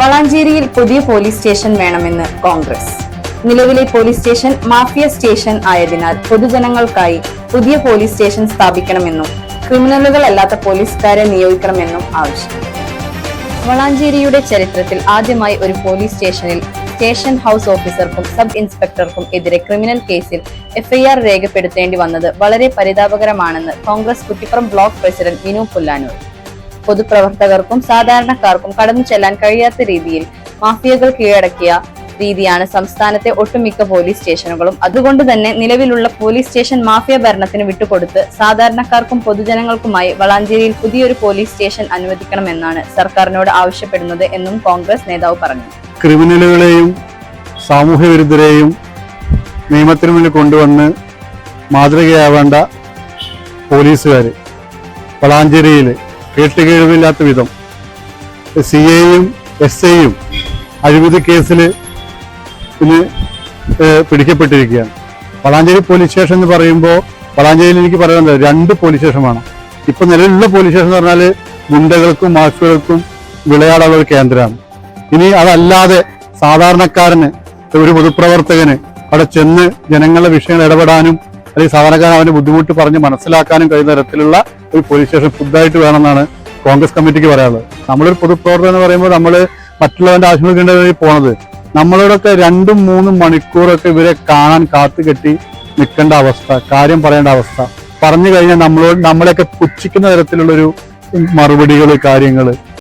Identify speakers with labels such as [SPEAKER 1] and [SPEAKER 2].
[SPEAKER 1] വളാഞ്ചേരിയിൽ പുതിയ police station വേണമെന്ന് കോൺഗ്രസ്. നിലവിലെ പോലീസ് സ്റ്റേഷൻ മാഫിയ സ്റ്റേഷൻ ആയതിനാൽ പൊതുജനങ്ങൾക്കായി പുതിയ പോലീസ് സ്റ്റേഷൻ സ്ഥാപിക്കണമെന്നും ക്രിമിനലുകളല്ലാത്ത പോലീസുകാരെ നിയോഗിക്കണമെന്നും ആവശ്യം. വളാഞ്ചേരിയുടെ ചരിത്രത്തിൽ ആദ്യമായി ഒരു പോലീസ് സ്റ്റേഷനിൽ സ്റ്റേഷൻ ഹൗസ് ഓഫീസർക്കും സബ് ഇൻസ്പെക്ടർക്കും എതിരെ ക്രിമിനൽ കേസിൽ എഫ്ഐആർ രേഖപ്പെടുത്തേണ്ടി വന്നത് വളരെ പരിതാപകരമാണെന്ന് കോൺഗ്രസ് കുറ്റിപ്പുറം ബ്ലോക്ക് പ്രസിഡന്റ് വിനു പുല്ലാനൂർ. പൊതുപ്രവർത്തകർക്കും സാധാരണക്കാർക്കും കടന്നു ചെല്ലാൻ കഴിയാത്ത രീതിയിൽ മാഫിയകൾ കീഴടക്കിയ രീതിയാണ് സംസ്ഥാനത്തെ ഒട്ടുമിക്ക പോലീസ് സ്റ്റേഷനുകളും. അതുകൊണ്ട് തന്നെ നിലവിലുള്ള പോലീസ് സ്റ്റേഷൻ മാഫിയ ഭരണത്തിന് വിട്ടുകൊടുത്ത് സാധാരണക്കാർക്കും പൊതുജനങ്ങൾക്കുമായി വളാഞ്ചേരിയിൽ പുതിയൊരു പോലീസ് സ്റ്റേഷൻ അനുവദിക്കണമെന്നാണ് സർക്കാരിനോട് ആവശ്യപ്പെടുന്നത് എന്നും കോൺഗ്രസ് നേതാവ് പറഞ്ഞു.
[SPEAKER 2] ക്രിമിനലുകളെയും സാമൂഹ്യ വിരുദ്ധരെയും നിയമത്തിന് മുന്നിൽ കൊണ്ടുവന്ന് മാതൃകയാവേണ്ട പോലീസുകാർ വളാഞ്ചേരിയിൽ കേട്ടുകേഴ്വില്ലാത്ത വിധം. സി എയും എസ് ഐയും അഴിമതി കേസിൽ ഇന്ന് പിടിക്കപ്പെട്ടിരിക്കുകയാണ്. വളാഞ്ചേരി പോലീസ് സ്റ്റേഷൻ എന്ന് പറയുമ്പോൾ വളാഞ്ചേരിയിൽ എനിക്ക് പറയാനുള്ളത് രണ്ട് പോലീസ് സ്റ്റേഷൻ വേണം ഇപ്പം നിലവിലുള്ള പോലീസ് സ്റ്റേഷൻ എന്ന് പറഞ്ഞാൽ ഗുണ്ടകൾക്കും മാഫിയകൾക്കും വിളയാടുള്ള ഒരു കേന്ദ്രമാണ്. ഇനി അതല്ലാതെ സാധാരണക്കാരന് ഒരു പൊതുപ്രവർത്തകന് അവിടെ ചെന്ന് ജനങ്ങളുടെ വിഷയങ്ങൾ ഇടപെടാനും അല്ലെങ്കിൽ സാധാരണക്കാരൻ അവന്റെ ബുദ്ധിമുട്ട് പറഞ്ഞ് മനസ്സിലാക്കാനും കഴിയുന്ന തരത്തിലുള്ള ഒരു പോലീസ് സ്റ്റേഷൻ ഫുഡായിട്ട് വേണമെന്നാണ് കോൺഗ്രസ് കമ്മിറ്റിക്ക് പറയാനുള്ളത്. നമ്മളൊരു പൊതുപ്രവർത്തകൻ എന്ന് പറയുമ്പോൾ നമ്മൾ മറ്റുള്ളവന്റെ ആശുപത്രി പോണത്. നമ്മളോടൊക്കെ രണ്ടും മൂന്നും മണിക്കൂറൊക്കെ ഇവരെ കാണാൻ കാത്തു കെട്ടി നിൽക്കേണ്ട അവസ്ഥ കാര്യം പറയേണ്ട അവസ്ഥ. പറഞ്ഞു കഴിഞ്ഞാൽ നമ്മളോട് നമ്മളെയൊക്കെ പുച്ഛിക്കുന്ന തരത്തിലുള്ളൊരു മറുപടികൾ കാര്യങ്ങൾ